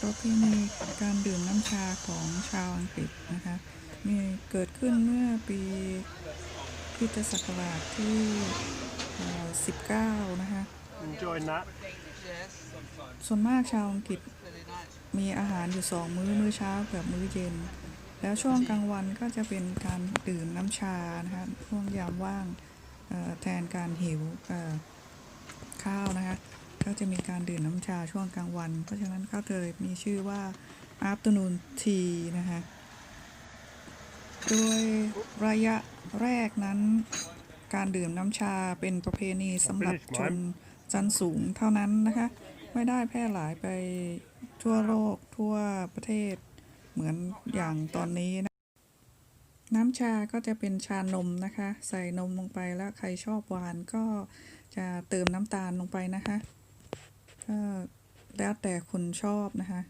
ประเพณีการดื่มน้ำชาของชาวอังกฤษนะคะ มีเกิดขึ้นเมื่อปีคริสตศักราชที่เอ่อ19 นะคะ Enjoying that? ส่วนมากชาวอังกฤษมีอาหารอยู่สองมื้อ มื้อเช้ากับมื้อเย็น แล้วช่วงกลางวันก็จะเป็นการดื่มน้ำชานะคะช่วงยามว่างเอ่อแทนการหิวเอ่อข้าวนะคะ ก็จะมีการดื่มน้ำชาช่วงกลางวัน เพราะฉะนั้นก็เลยมีชื่อว่า afternoon tea นะคะ โดยระยะแรกนั้น การดื่มน้ำชาเป็นประเพณีสำหรับชนชั้นสูงเท่านั้นนะคะ ไม่ได้แพร่หลายไปทั่วโลกทั่วประเทศเหมือนอย่างตอนนี้นะน้ำชาก็จะเป็นชานมนะคะ ใส่นมลงไปแล้วใครชอบหวานก็จะเติมน้ำตาลลงไปนะคะ ก็แล้วแต่คนชอบนะคะ